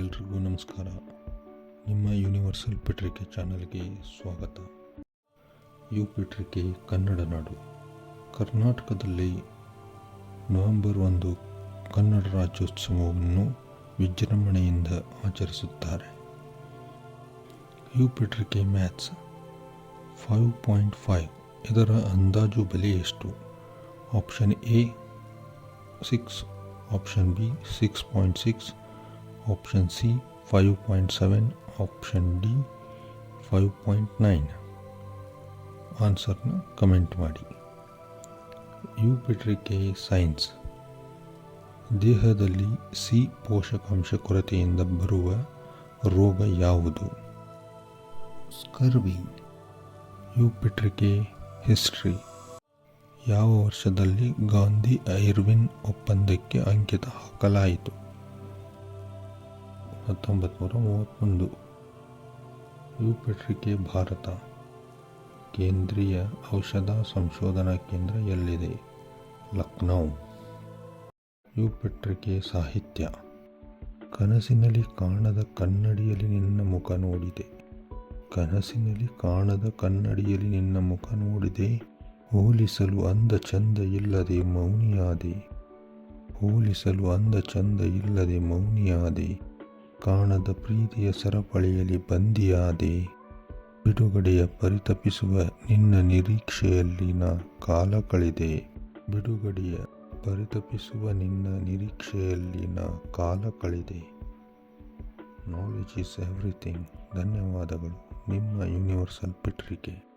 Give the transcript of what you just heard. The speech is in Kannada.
ಎಲ್ರಿಗೂ ನಮಸ್ಕಾರ. ನಿಮ್ಮ ಯೂನಿವರ್ಸಲ್ ಪೆಟ್ರಿಕೆ ಚಾನಲ್ಗೆ ಸ್ವಾಗತ. ಯು ಪೆಟ್ರಿಕೆ, ಕನ್ನಡ ನಾಡು. ಕರ್ನಾಟಕದಲ್ಲಿ ನವೆಂಬರ್ ಒಂದು ಕನ್ನಡ ರಾಜ್ಯೋತ್ಸವವನ್ನು ವಿಜೃಂಭಣೆಯಿಂದ ಆಚರಿಸುತ್ತಾರೆ. ಯು ಪೆಟ್ರಿಕೆ ಮ್ಯಾಥ್ಸ್ ಫೈವ್ ಪಾಯಿಂಟ್ ಫೈವ್ ಇದರ ಅಂದಾಜು ಬೆಲೆ ಎಷ್ಟು? Option A six, option B six point six option C five point seven option D five point nine ಆನ್ಸರ್ನ comment ಮಾಡಿ ಯು ಪಿಟ್ರಿಕೆ ಸೈನ್ಸ್ ದೇಹದಲ್ಲಿ ಸಿ ಪೋಷಕಾಂಶ ಕೊರತೆಯಿಂದ ಬರುವ ರೋಗ ಯಾವುದು? ಸ್ಕರ್ವಿ ಯು ಪಿಟ್ರಿಕೆ ಹಿಸ್ಟ್ರಿ ಯಾವ ವರ್ಷದಲ್ಲಿ ಗಾಂಧಿ ಐರ್ವಿನ್ ಒಪ್ಪಂದಕ್ಕೆ ಅಂಕಿತ ಹಾಕಲಾಯಿತು? ಹತ್ತೊಂಬತ್ತು ನೂರ ಮೂವತ್ತೊಂದು. ಯು ಭಾರತ. ಕೇಂದ್ರೀಯ ಔಷಧ ಸಂಶೋಧನಾ ಕೇಂದ್ರ ಎಲ್ಲಿದೆ? ಲಕ್ನೌ. ಯು ಪೆಟ್ರಿಕೆ ಸಾಹಿತ್ಯ. ಕನಸಿನಲ್ಲಿ ಕಾಣದ ಕನ್ನಡಿಯಲ್ಲಿ ನಿನ್ನ ಮುಖ ನೋಡಿದೆ. ಕನಸಿನಲ್ಲಿ ಕಾಣದ ಕನ್ನಡಿಯಲ್ಲಿ ನಿನ್ನ ಮುಖ ನೋಡಿದೆ. ಹೋಲಿಸಲು ಅಂದ ಚಂದ ಇಲ್ಲದೆ ಮೌನಿಯಾದೆ. ಹೋಲಿಸಲು ಅಂದ ಚಂದ ಇಲ್ಲದೆ ಮೌನಿಯಾದೆ. ಕಾಣದ ಪ್ರೀತಿಯ ಸರಪಳಿಯಲ್ಲಿ ಬಂದಿಯಾದೆ. ಬಿಡುಗಡೆಯ ಪರಿತಪಿಸುವ ನಿನ್ನ ನಿರೀಕ್ಷೆಯಲ್ಲಿನ ಕಾಲ ಕಳೆದೆ. ಬಿಡುಗಡೆಯ ಪರಿತಪಿಸುವ ನಿನ್ನ ನಿರೀಕ್ಷೆಯಲ್ಲಿನ ಕಾಲ ಕಳೆದೆ. ನಾಲೆಜ್ ಈಸ್ ಎವ್ರಿಥಿಂಗ್ ಧನ್ಯವಾದಗಳು. ನಿಮ್ಮ ಯೂನಿವರ್ಸಲ್ ಪತ್ರಿಕೆ